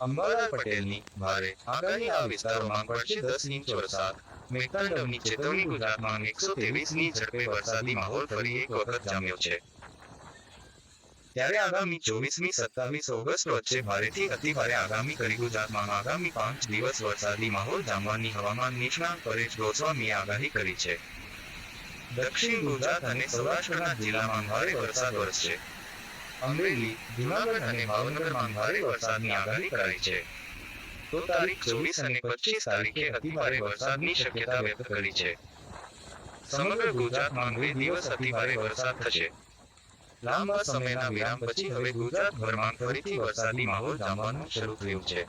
અંબાલાલ પટેલની ભારે આગાહી આ વિસ્તારોમાં પડશે દસ ઇંચ વરસાદ મેઘતાંડવની ચેતવણી ગુજરાતમાં એકસો ની ઝડપે વરસાદી માહોલ ફરી એક વખત જામ્યો છે. ત્યારે આગામી ચોવીસમી સત્તાવીસ ઓગસ્ટ વચ્ચે ભારેથી અતિભારે આગામી કરી ગુજરાતમાં આગામી પાંચ દિવસ વરસાદી માહોલ જામવાની હવામાન નિષ્ણાંત પરેશ ગોસ્વામીએ આગાહી કરી છે. દક્ષિણ ગુજરાત અને સૌરાષ્ટ્રના જિલ્લામાં ભારે વરસાદ વરસશે અમરેલી જુનાગઢ અને ભાવનગરમાં ભારે વરસાદની આગાહી કરાઈ છે. તો તારીખ ચોવીસ અને પચીસ તારીખે અતિભારે વરસાદની શક્યતા વ્યક્ત કરી છે. સમગ્ર ગુજરાતમાં બે દિવસ અતિભારે વરસાદ થશે. લાંબા સમયના વિરામ પછી હવે ગુજરાતભરમાં ફરીથી વરસાદી માહોલ જામવાનું શરૂ થયું છે.